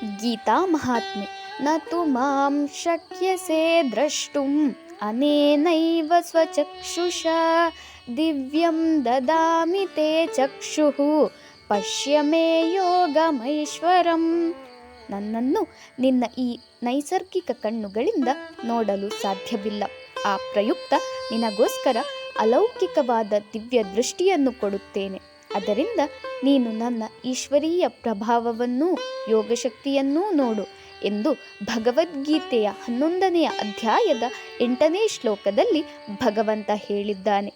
ಗೀತಾ ಮಹಾತ್ಮೆ. ನ ಮಾಂ ಶಕ್ಯಸೆ ದ್ರಷ್ಟು ಅನೇನೈವ ಸ್ವಚಕ್ಷುಷ. ದಿವ್ಯಂ ದದಾಮಿ ತೇ ಚಕ್ಷು. ಪಶ್ಯ ಮೇ ಯೋಗಮೈಶ್ವರಂ. ನನ್ನನ್ನು ನಿನ್ನ ಈ ನೈಸರ್ಗಿಕ ಕಣ್ಣುಗಳಿಂದ ನೋಡಲು ಸಾಧ್ಯವಿಲ್ಲ. ಆ ಪ್ರಯುಕ್ತ ನಿನಗೋಸ್ಕರ ಅಲೌಕಿಕವಾದ ದಿವ್ಯ ದೃಷ್ಟಿಯನ್ನು ಕೊಡುತ್ತೇನೆ. ಅದರಿಂದ ನೀನು ನನ್ನ ಈಶ್ವರೀಯ ಪ್ರಭಾವವನ್ನೂ ಯೋಗಶಕ್ತಿಯನ್ನೂ ನೋಡು ಎಂದು ಭಗವದ್ಗೀತೆಯ ಹನ್ನೊಂದನೆಯ ಅಧ್ಯಾಯದ ಎಂಟನೇ ಶ್ಲೋಕದಲ್ಲಿ ಭಗವಂತ ಹೇಳಿದ್ದಾನೆ.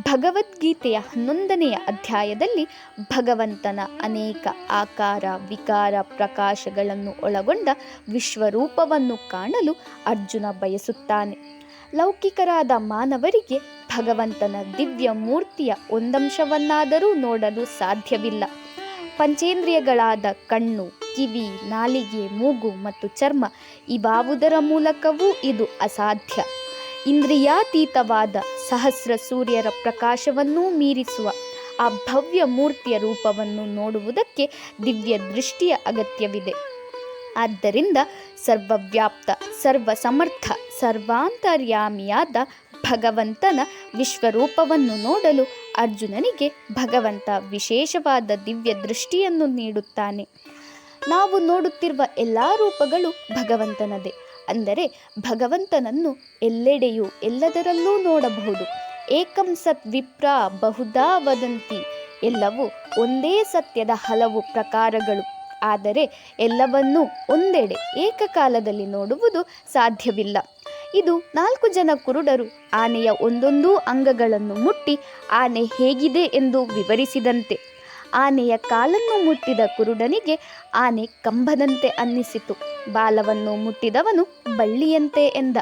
ಭಗವದ್ಗೀತೆಯ ಹನ್ನೊಂದನೆಯ ಅಧ್ಯಾಯದಲ್ಲಿ ಭಗವಂತನ ಅನೇಕ ಆಕಾರ, ವಿಕಾರ, ಪ್ರಕಾಶಗಳನ್ನು ಒಳಗೊಂಡ ವಿಶ್ವರೂಪವನ್ನು ಕಾಣಲು ಅರ್ಜುನ ಬಯಸುತ್ತಾನೆ. ಲೌಕಿಕರಾದ ಮಾನವರಿಗೆ ಭಗವಂತನ ದಿವ್ಯ ಮೂರ್ತಿಯ ಒಂದಂಶವನ್ನಾದರೂ ನೋಡಲು ಸಾಧ್ಯವಿಲ್ಲ. ಪಂಚೇಂದ್ರಿಯಗಳಾದ ಕಣ್ಣು, ಕಿವಿ, ನಾಲಿಗೆ, ಮೂಗು ಮತ್ತು ಚರ್ಮ ಇವಾವುದರ ಮೂಲಕವೂ ಇದು ಅಸಾಧ್ಯ. ಇಂದ್ರಿಯಾತೀತವಾದ ಸಹಸ್ರ ಸೂರ್ಯರ ಪ್ರಕಾಶವನ್ನೂ ಮೀರಿಸುವ ಆ ಭವ್ಯ ಮೂರ್ತಿಯ ರೂಪವನ್ನು ನೋಡುವುದಕ್ಕೆ ದಿವ್ಯ ದೃಷ್ಟಿಯ ಅಗತ್ಯವಿದೆ. ಆದ್ದರಿಂದ ಸರ್ವವ್ಯಾಪ್ತ ಸರ್ವ ಸಮರ್ಥ ಸರ್ವಾಂತರ್ಯಾಮಿಯಾದ ಭಗವಂತನ ವಿಶ್ವರೂಪವನ್ನು ನೋಡಲು ಅರ್ಜುನನಿಗೆ ಭಗವಂತ ವಿಶೇಷವಾದ ದಿವ್ಯ ದೃಷ್ಟಿಯನ್ನು ನೀಡುತ್ತಾನೆ. ನಾವು ನೋಡುತ್ತಿರುವ ಎಲ್ಲ ರೂಪಗಳು ಭಗವಂತನದೇ. ಅಂದರೆ ಭಗವಂತನನ್ನು ಎಲ್ಲೆಡೆಯೂ, ಎಲ್ಲದರಲ್ಲೂ ನೋಡಬಹುದು. ಏಕಂ ಸತ್ ವಿಪ್ರ ಬಹುದಾ ವದಂತಿ. ಎಲ್ಲವೂ ಒಂದೇ ಸತ್ಯದ ಹಲವು ಪ್ರಕಾರಗಳು. ಆದರೆ ಎಲ್ಲವನ್ನೂ ಒಂದೆಡೆ ಏಕಕಾಲದಲ್ಲಿ ನೋಡುವುದು ಸಾಧ್ಯವಿಲ್ಲ. ಇದು ನಾಲ್ಕು ಜನ ಕುರುಡರು ಆನೆಯ ಒಂದೊಂದೂ ಅಂಗಗಳನ್ನು ಮುಟ್ಟಿ ಆನೆ ಹೇಗಿದೆ ಎಂದು ವಿವರಿಸಿದಂತೆ. ಆನೆಯ ಕಾಲನ್ನು ಮುಟ್ಟಿದ ಕುರುಡನಿಗೆ ಆನೆ ಕಂಬದಂತೆ ಅನ್ನಿಸಿತು. ಬಾಲವನ್ನು ಮುಟ್ಟಿದವನು ಬಳ್ಳಿಯಂತೆ ಎಂದ.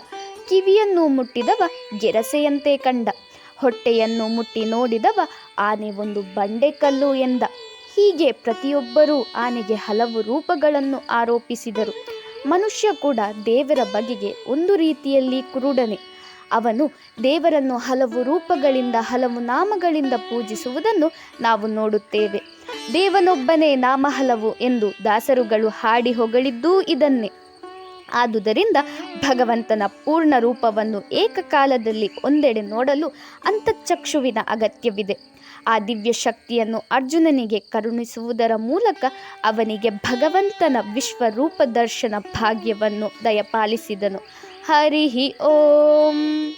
ಕಿವಿಯನ್ನು ಮುಟ್ಟಿದವ ಗೆರಸೆಯಂತೆ ಕಂಡ. ಹೊಟ್ಟೆಯನ್ನು ಮುಟ್ಟಿ ನೋಡಿದವ ಆನೆ ಒಂದು ಬಂಡೆಕಲ್ಲು ಎಂದ. ಹೀಗೆ ಪ್ರತಿಯೊಬ್ಬರೂ ಆನೆಗೆ ಹಲವು ರೂಪಗಳನ್ನು ಆರೋಪಿಸಿದರು. ಮನುಷ್ಯ ಕೂಡ ದೇವರ ಬಗೆಗೆ ಒಂದು ರೀತಿಯಲ್ಲಿ ಕುರುಡನೆ. ಅವನು ದೇವರನ್ನು ಹಲವು ರೂಪಗಳಿಂದ, ಹಲವು ನಾಮಗಳಿಂದ ಪೂಜಿಸುವುದನ್ನು ನಾವು ನೋಡುತ್ತೇವೆ. ದೇವನೊಬ್ಬನೇ ನಾಮ ಹಲವು ಎಂದು ದಾಸರುಗಳು ಹಾಡಿ ಹೊಗಳಿದ್ದೂ ಇದನ್ನೇ. ಆದುದರಿಂದ ಭಗವಂತನ ಪೂರ್ಣ ರೂಪವನ್ನು ಏಕಕಾಲದಲ್ಲಿ ಒಂದೆಡೆ ನೋಡಲು ಅಂತಃಚಕ್ಷುವಿನ ಅಗತ್ಯವಿದೆ. ಆ ದಿವ್ಯ ಶಕ್ತಿಯನ್ನು ಅರ್ಜುನನಿಗೆ ಕರುಣಿಸುವುದರ ಮೂಲಕ ಅವನಿಗೆ ಭಗವಂತನ ವಿಶ್ವರೂಪ ದರ್ಶನ ಭಾಗ್ಯವನ್ನು ದಯಪಾಲಿಸಿದನು. ಹರಿ ಓಂ.